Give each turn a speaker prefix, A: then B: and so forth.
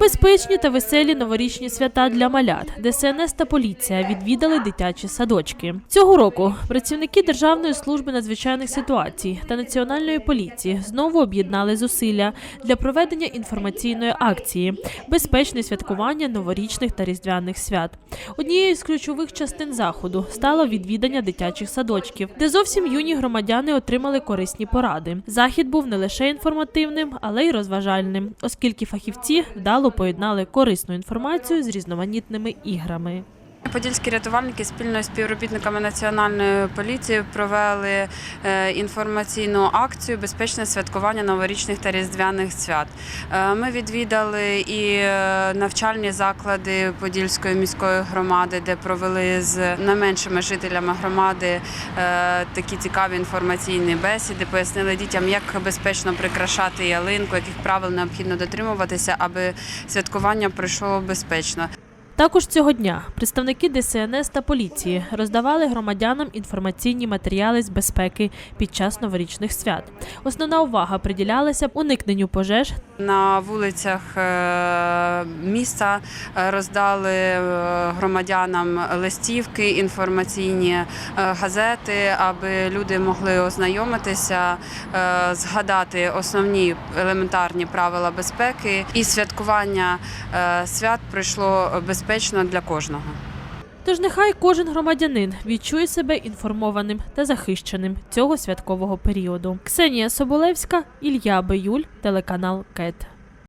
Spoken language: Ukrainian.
A: Безпечні та веселі новорічні свята для малят. ДСНС та поліція відвідали дитячі садочки. Цього року працівники Державної служби надзвичайних ситуацій та національної поліції знову об'єднали зусилля для проведення інформаційної акції безпечне святкування новорічних та різдвяних свят. Однією з ключових частин заходу стало відвідання дитячих садочків, де зовсім юні громадяни отримали корисні поради. Захід був не лише інформативним, але й розважальним, оскільки фахівці вдало поєднали корисну інформацію з різноманітними іграми.
B: Подільські рятувальники спільно з співробітниками національної поліції провели е, інформаційну акцію Безпечне святкування новорічних та різдвяних свят. Е, Ми відвідали і е, навчальні заклади Подільської міської громади, де провели з найменшими жителями громади такі цікаві інформаційні бесіди, пояснили дітям, як безпечно прикрашати ялинку, яких правил необхідно дотримуватися, аби святкування пройшло безпечно.
A: Також цього дня представники ДСНС та поліції роздавали громадянам інформаційні матеріали з безпеки під час новорічних свят. Основна увага приділялася уникненню пожеж
B: На вулицях е, міста е, роздали е, громадянам листівки, інформаційні газети, аби люди могли ознайомитися, згадати основні елементарні правила безпеки. І святкування свят пройшло безпечно для кожного.
A: Тож нехай кожен громадянин відчує себе інформованим та захищеним цього святкового періоду. Ксенія Соболевська, Ілья Биюль, телеканал КЕТ.